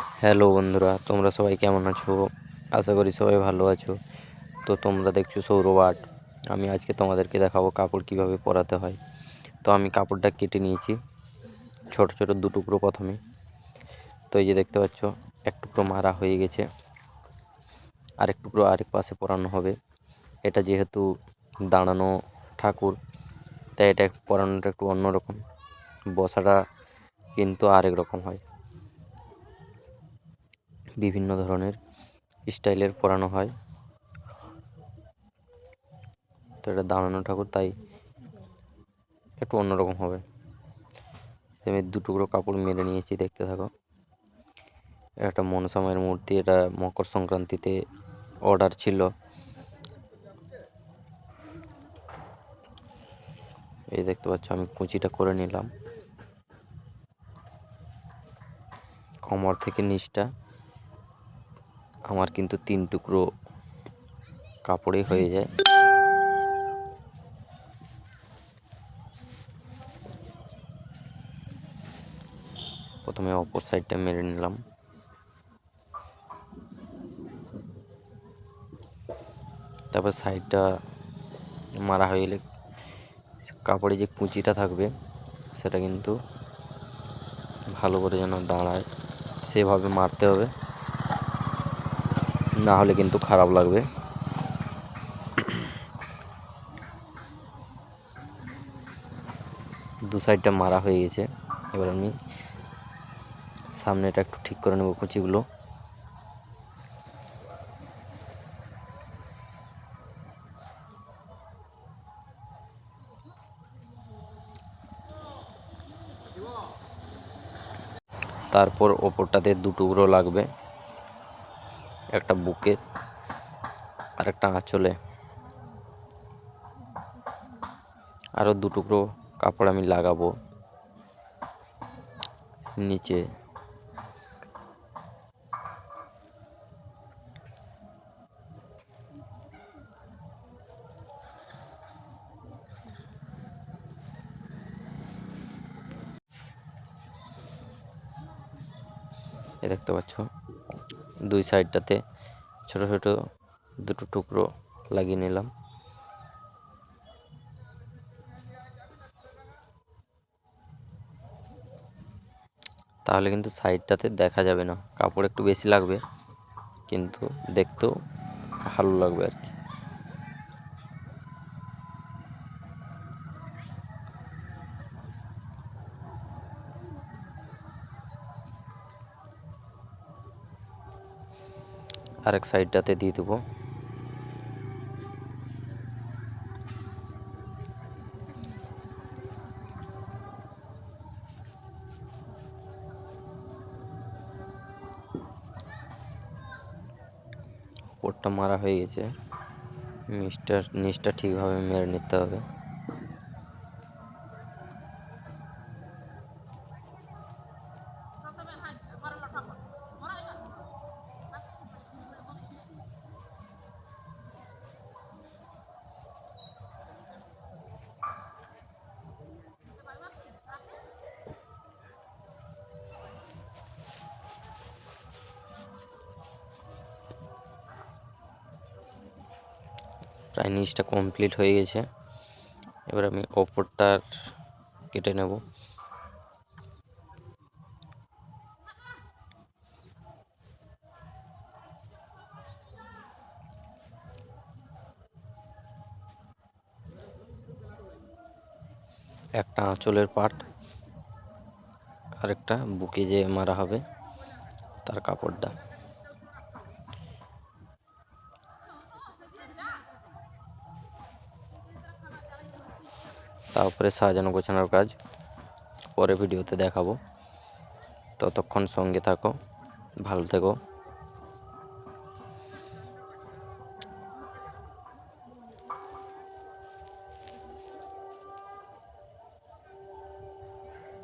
Hello বন্ধুরা, তোমরা সবাই কেমন আছো? আশা করি সবাই ভালো আছো। তো তোমরা দেখছ সৌরভ আর্ট আমি আজকে তোমাদেরকে দেখাবো কাপড় কীভাবে পরাতে হয়। তো আমি কাপড়টা কেটে নিয়েছি, ছোট ছোট দু টুকরো প্রথমে। তো এই যে দেখতে পাচ্ছ, এক টুকরো মারা হয়ে গেছে। আরেক টুকরো আরেক পাশে পরানো হবে। এটা যেহেতু দাঁড়ানো ঠাকুর, তাই এটা পরানোটা একটু অন্যরকম। বসাটা কিন্তু আরেক রকম হয়। বিভিন্ন ধরনের স্টাইলের পরানো হয়। তো এটা দাঁড়ানো ঠাকুর, তাই একটু অন্যরকম হবে। আমি দু টুকরো কাপড় মেরে নিয়েছি, দেখতে থাকো। একটা মনসা মায়ের মূর্তি, এটা মকর সংক্রান্তিতে অর্ডার ছিল। এই দেখতে পাচ্ছ, আমি কুচিটা করে নিলাম। কোমর থেকে নিচটা। আমার কিন্তু তিন টুকরো কাপড়ে হয়ে যায়। প্রথমে অপর সাইডটা মেরে নিলাম। তারপর সাইডটা মারা হয়ে গেলে কাপড়ে যে কুচিটা থাকবে, সেটা কিন্তু ভালো করে যেন দাঁড়ায়। সেভাবে মারতে হবে। না হলে কিন্তু খারাপ লাগবে। দু সাইডটা মারা হয়ে গেছে। এবার আমি সামনেটা একটু ঠিক করে নেব কুচিগুলো। তারপর ওপরটাতে দু টুকরো লাগবে। একটা বুকে আর একটা আঁচলে। আরও দু টুকরো কাপড় আমি লাগাবো। নিচে। এ দেখতে পাচ্ছ? দুই সাইডটাতে ছোট ছোট দুটো টুকরো লাগিয়ে নিলাম। তাহলে কিন্তু সাইডটাতে দেখা যাবে না, কাপড় একটু বেশি লাগবে, কিন্তু দেখতেও ভালো লাগবে আর কি। আরেক সাইডটাতে দিয়ে দেবো। ওপরটা মারা হয়ে গেছে। নিচটা নিচটা ঠিকভাবে মেরে নিতে হবে। প্রায় নিচটা কমপ্লিট হয়ে গেছে। এবার আমি ওপরটার কেটে নেব। একটা আঁচলের পার্ট, আরেকটা বুকে যে মারা হবে তার কাপড়টা। তারপরে সাজানো গোছানোর কাজ। পরে ভিডিওতে দেখাবো। ততক্ষণ সঙ্গে থাকো ভালো থেকো।